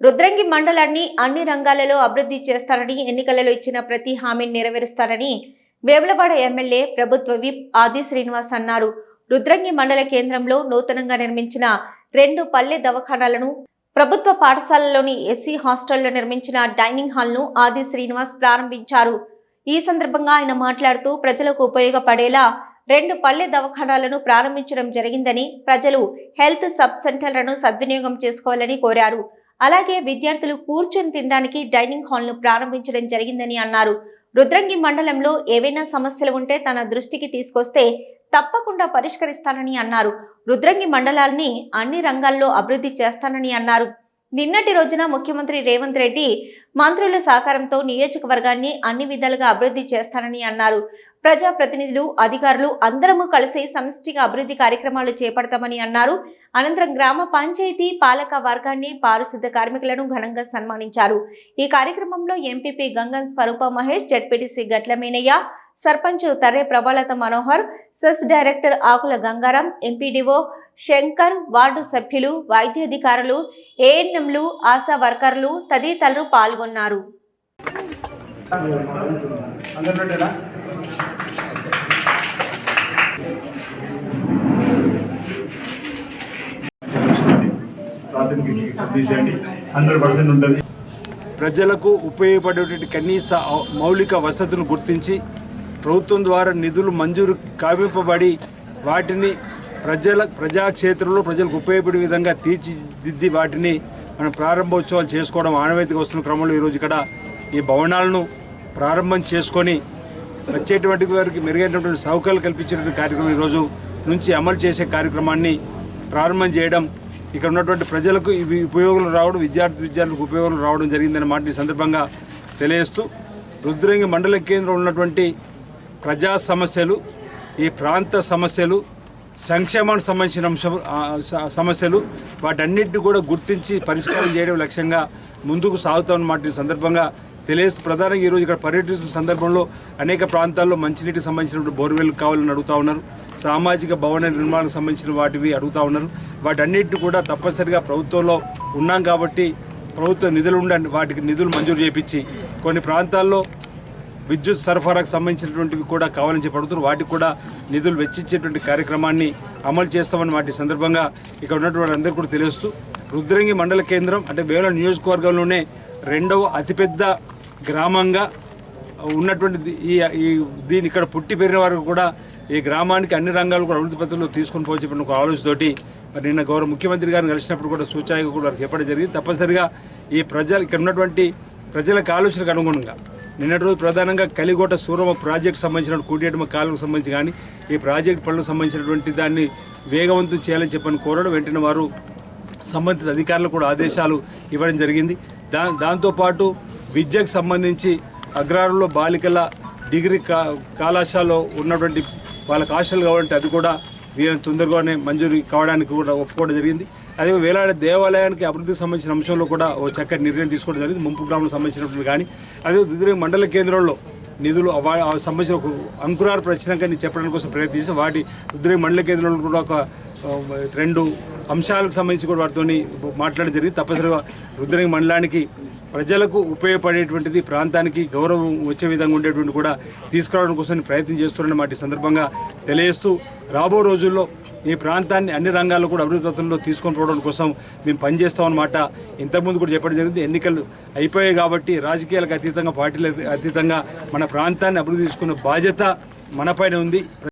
రుద్రంగి మండలాన్ని అన్ని రంగాలలో అభివృద్ధి చేస్తారని ఎన్నికలలో ఇచ్చిన ప్రతి హామీని నెరవేరుస్తారని వేములవాడ ఎమ్మెల్యే ప్రభుత్వ విప్ ఆది శ్రీనివాస్ అన్నారు. రుద్రంగి మండల కేంద్రంలో నూతనంగా నిర్మించిన రెండు పల్లె దవాఖానాలను ప్రభుత్వ పాఠశాలలోని ఎస్సీ హాస్టల్లో నిర్మించిన డైనింగ్ హాల్ను ఆది శ్రీనివాస్ ప్రారంభించారు. ఈ సందర్భంగా ఆయన మాట్లాడుతూ ప్రజలకు ఉపయోగపడేలా రెండు పల్లె దవాఖానాలను ప్రారంభించడం జరిగిందని ప్రజలు హెల్త్ సబ్ సెంటర్లను సద్వినియోగం చేసుకోవాలని కోరారు. అలాగే విద్యార్థులు కూర్చొని తినడానికి డైనింగ్ హాల్ను ప్రారంభించడం జరిగిందని అన్నారు. రుద్రంగి మండలంలో ఏవైనా సమస్యలు ఉంటే తన దృష్టికి తీసుకొస్తే తప్పకుండా పరిష్కరిస్తానని అన్నారు. రుద్రంగి మండలాన్ని అన్ని రంగాల్లో అభివృద్ధి చేస్తానని అన్నారు. నిన్నటి రోజున ముఖ్యమంత్రి రేవంత్ రెడ్డి మంత్రుల సహకారంతో నియోజకవర్గాన్ని అన్ని విధాలుగా అభివృద్ధి చేస్తానని అన్నారు. ప్రజా ప్రతినిధులు అధికారులు అందరము కలిసి సమిష్టిగా అభివృద్ధి కార్యక్రమాలు చేపడతామని అన్నారు. అనంతరం గ్రామ పంచాయతీ పాలక వర్గాన్ని పారిశుద్ధ కార్మికులను ఘనంగా సన్మానించారు. ఈ కార్యక్రమంలో MPP Gangan Swarupa Mahesh ZPTC Gatlamenayya sarpanch Tarre Prabhalatha Manohar cess director Akula Gangaram MPDO Shankar ward సభ్యులు వైద్యాధికారులు ఏఎన్ఎంలు ఆశా వర్కర్లు తదితరులు పాల్గొన్నారు. హండ్రెడ్ పర్సెంట్ ఉంటుంది ప్రజలకు ఉపయోగపడేటువంటి కనీస మౌలిక వసతులను గుర్తించి ప్రభుత్వం ద్వారా నిధులు మంజూరు కావింపబడి వాటిని ప్రజల ప్రజాక్షేత్రంలో ప్రజలకు ఉపయోగపడే విధంగా తీర్చిదిద్ది వాటిని మనం ప్రారంభోత్సవాలు చేసుకోవడం ఆనవాయితీగా వస్తున్న క్రమంలో ఈరోజు ఇక్కడ ఈ భవనాలను ప్రారంభం చేసుకొని వచ్చేటువంటి వారికి మెరుగైనటువంటి సౌకర్యాలు కల్పించేటువంటి కార్యక్రమం ఈరోజు నుంచి అమలు చేసే కార్యక్రమాన్ని ప్రారంభం చేయడం ఇక్కడ ఉన్నటువంటి ప్రజలకు ఇవి ఉపయోగాలు రావడం విద్యార్థి విద్యార్థులకు ఉపయోగాలు రావడం జరిగిందన్న మాట ఈ సందర్భంగా తెలియజేస్తూ రుద్రంగి మండల కేంద్రం ఉన్నటువంటి ప్రజా సమస్యలు ఈ ప్రాంత సమస్యలు సంక్షేమానికి సంబంధించిన అంశం సమస్యలు వాటన్నిటిని కూడా గుర్తించి పరిష్కారం చేయడం లక్ష్యంగా ముందుకు సాగుతామన్నమాట ఈ సందర్భంగా తెలియజేస్తూ ప్రధానంగా ఈరోజు ఇక్కడ పర్యటిస్తున్న సందర్భంలో అనేక ప్రాంతాల్లో మంచినీటికి సంబంధించినటువంటి బోర్వెల్ కావాలని అడుగుతా ఉన్నారు. సామాజిక భవన నిర్మాణానికి సంబంధించిన వాటివి అడుగుతా ఉన్నారు. వాటన్నిటిని కూడా తప్పనిసరిగా ప్రభుత్వంలో ఉన్నాం కాబట్టి ప్రభుత్వ నిధులు ఉండండి వాటికి నిధులు మంజూరు చేపించి కొన్ని ప్రాంతాల్లో విద్యుత్ సరఫరాకు సంబంధించినటువంటివి కూడా కావాలని చెప్పి అడుగుతున్నారు. వాటికి కూడా నిధులు వెచ్చించేటువంటి కార్యక్రమాన్ని అమలు చేస్తామని వాటి సందర్భంగా ఇక్కడ ఉన్నటువంటి అందరికీ కూడా తెలుస్తూ రుద్రంగి మండల కేంద్రం అంటే వేల నియోజకవర్గంలోనే రెండవ అతిపెద్ద గ్రామంగా ఉన్నటువంటి ఈ ఈ దీని ఇక్కడ పుట్టి పెరిగిన వారికి కూడా ఈ గ్రామానికి అన్ని రంగాలు కూడా అభివృద్ధి పత్రంలో తీసుకొని పోవచ్చు చెప్పిన ఒక ఆలోచనతోటి. మరి నిన్న గౌరవ ముఖ్యమంత్రి గారిని కలిసినప్పుడు కూడా సూచాయిగా కూడా చెప్పడం జరిగింది. తప్పనిసరిగా ఈ ప్రజలు ఇక్కడ ఉన్నటువంటి ప్రజలకు ఆలోచనకు అనుగుణంగా నిన్నటి రోజు ప్రధానంగా కలిగోట సూరమ ప్రాజెక్ట్ సంబంధించిన కూడియటమ కాలువకు సంబంధించి కానీ ఈ ప్రాజెక్ట్ పనులకు సంబంధించినటువంటి దాన్ని వేగవంతం చేయాలని చెప్పని కోరడం వెంటనే వారు సంబంధిత అధికారులకు కూడా ఆదేశాలు ఇవ్వడం జరిగింది. దా దాంతోపాటు విద్యకు సంబంధించి అగ్రహారంలో బాలికల డిగ్రీ కా కళాశాలలో ఉన్నటువంటి వాళ్ళకి ఆశలు కావాలంటే అది కూడా వీళ్ళని తొందరగానే మంజూరు కావడానికి కూడా ఒప్పుకోవడం జరిగింది. అదే వేలాడ దేవాలయానికి అభివృద్ధికి సంబంధించిన అంశంలో కూడా ఓ చక్కటి నిర్ణయం తీసుకోవడం జరిగింది. ముంపు గ్రామంలో సంబంధించినటువంటి కానీ అదే దుద్దిరే మండల కేంద్రంలో నిధులు వా- సంబంధించిన ఒక అంకురాలు ప్రశ్నగా చెప్పడానికి కోసం ప్రయత్నించి వాటి రుద్రే మండల కేంద్రంలో కూడా ఒక రెండు అంశాలకు సంబంధించి కూడా వారితో మాట్లాడడం జరిగింది. తప్పనిసరిగా రుద్రంగి మండలానికి ప్రజలకు ఉపయోగపడేటువంటిది ప్రాంతానికి గౌరవం వచ్చే విధంగా ఉండేటువంటి కూడా తీసుకురావడం కోసం ప్రయత్నం చేస్తున్నారని మాట సందర్భంగా తెలియజేస్తూ రాబో రోజుల్లో ఈ ప్రాంతాన్ని అన్ని రంగాల్లో కూడా అభివృద్ధి పథంలో తీసుకొని పోవడం కోసం మేము పనిచేస్తామన్నమాట ఇంతకుముందు కూడా చెప్పడం జరిగింది. ఎన్నికలు అయిపోయాయి కాబట్టి రాజకీయాలకు అతీతంగా పార్టీలకు అతీతంగా మన ప్రాంతాన్ని అభివృద్ధి తీసుకున్న బాధ్యత మనపైన ఉంది.